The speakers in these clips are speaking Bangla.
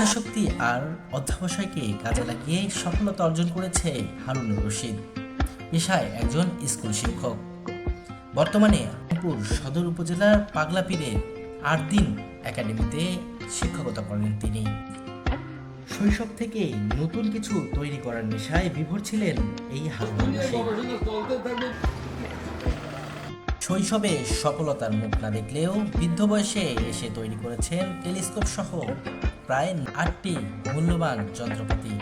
ইচ্ছাশক্তি আর অধ্যাবসায়কে কাজে লাগিয়ে সফলতা অর্জন করেছে হারুনুর রশিদ। পেশায় একজন স্কুল শিক্ষক। বর্তমানে রংপুর সদর উপজেলার পাগলাপীরে আট দিন একাডেমিতে শিক্ষকতা করেন তিনি। শৈশব থেকে নতুন কিছু তৈরি করার নেশায় বিভোর ছিলেন এই রশিদ। শৈশবে সফলতার মুখ না দেখলেও বৃদ্ধ বয়সে এসে তৈরি করেছেন টেলিস্কোপ সহ প্রায় আটটি মূল্যবান যন্ত্রপাতি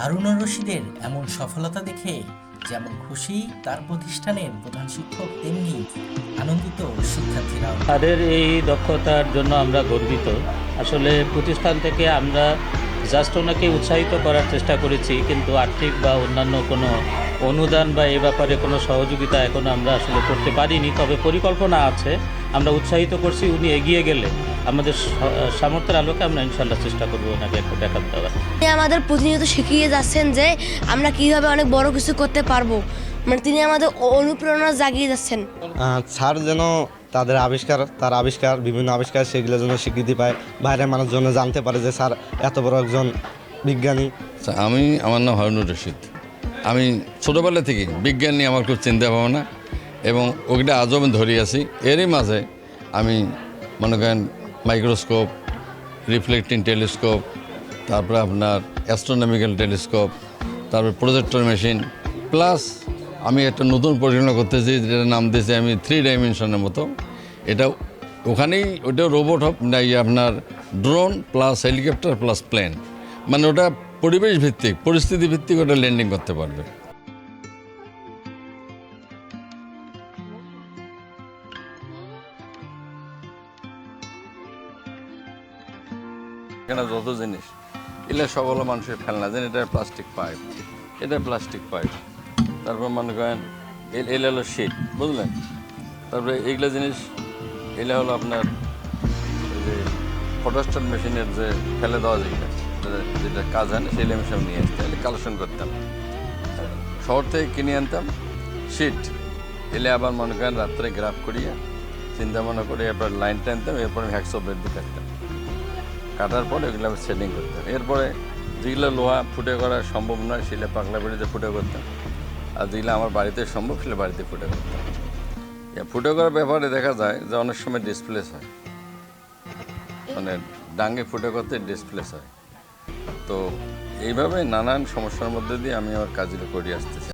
হারুনুর রশিদের এমন সফলতা দেখে যেমন খুশি তার প্রতিষ্ঠানের প্রধান শিক্ষক, তেমনি আনন্দিত শিক্ষার্থীরাও। তাদের এই দক্ষতার জন্য আমরা গর্বিত। আসলে প্রতিষ্ঠান থেকে আমরা জাস্ট ওনাকে উৎসাহিত করার চেষ্টা করেছি, কিন্তু আর্থিক বা অন্যান্য কোনো অনুদান বা এ ব্যাপারে কোনো সহযোগিতা এখনও আমরা আসলে করতে পারিনি। তবে পরিকল্পনা আছে, আমরা উৎসাহিত করছি, উনি এগিয়ে গেলে আমাদের সামর্থ্যের আলোকে আমরা ইনশাল্লাহ চেষ্টা করব ওনাকে একটু দেখা দেওয়ার। আমাদের প্রতিনিয়ত শিখিয়ে যাচ্ছেন যে আমরা কীভাবে অনেক বড় কিছু করতে পারব। মানে তিনি আমাদের অনুপ্রেরণা জাগিয়ে যাচ্ছেন স্যার যেন তাদের আবিষ্কার তার আবিষ্কার বিভিন্ন আবিষ্কার সেগুলোর জন্য স্বীকৃতি পায় বাইরের মানুষ জন্য জানতে পারে যে স্যার এত বড় একজন বিজ্ঞানী। আমি আমার নাম হারুনুর রশিদ। আমি ছোটোবেলা থেকে বিজ্ঞান নিয়ে আমার খুব চিন্তা ভাবনা এবং ওইটা আজও আমি ধরে আছি। এরই মাঝে আমি মনে করেন মাইক্রোস্কোপ রিফ্লেক্টিং টেলিস্কোপ তারপরে আপনার অ্যাস্ট্রোনমিক্যাল টেলিস্কোপ তারপর প্রজেক্টর মেশিন প্লাস আমি একটা নতুন পরিচালনা করতেছি, যেটার নাম দিয়েছি আমি থ্রি ডাইমেনশনের মতো। এটা ওখানেই ওটা রোবট হব, না ইয়ে আপনার drone plus helicopter plus plane মানে ওটা পরিবেশ ভিত্তিক, পরিস্থিতি ভিত্তিক ওটা ল্যান্ডিং করতে পারবে। এখানে যত জিনিস, এগুলো সকল মানুষের ফেলনা, যেন এটা প্লাস্টিক পাইপ এটা প্লাস্টিক পাইপ তারপর মনে করেন এ- এগুলো হলো শীট বুঝলেন? তারপরে এইগুলো জিনিস, এলা হলো আপনার যে ফটোস্টার মেশিনের যে ফেলে দেওয়া যেটা, যেটা- কাজ হয় না, সেই মেশিন নিয়ে আসতে এলে কালেকশন করতাম। শহর থেকে কিনে আনতাম শীট এলে আবার মনে করেন রাত্রে গ্রাফ করিয়ে, চিন্তা মনে করে এরপর লাইন টানতাম এরপর হ্যাকসো দিয়ে কাটতাম। কাটার পর এগুলো আমি সেটিং করতাম। এরপরে যেগুলো লোহা ফুটে করা সম্ভব নয়, সেগুলো পাগলা বেড়িতে ফুটে করতাম। আর দিলে আমার বাড়িতে সম্ভব ছিল বাড়িতে ফুটে করতাম। ফুটে করার ব্যাপারে দেখা যায় যে অনেক সময় ডিসপ্লেস হয়। মানে ডাঙ্গে ফুটে করতে ডিসপ্লেস হয়। তো এইভাবে নানান সমস্যার মধ্যে দিয়ে আমি আমার কাজগুলো করে আসতেছি।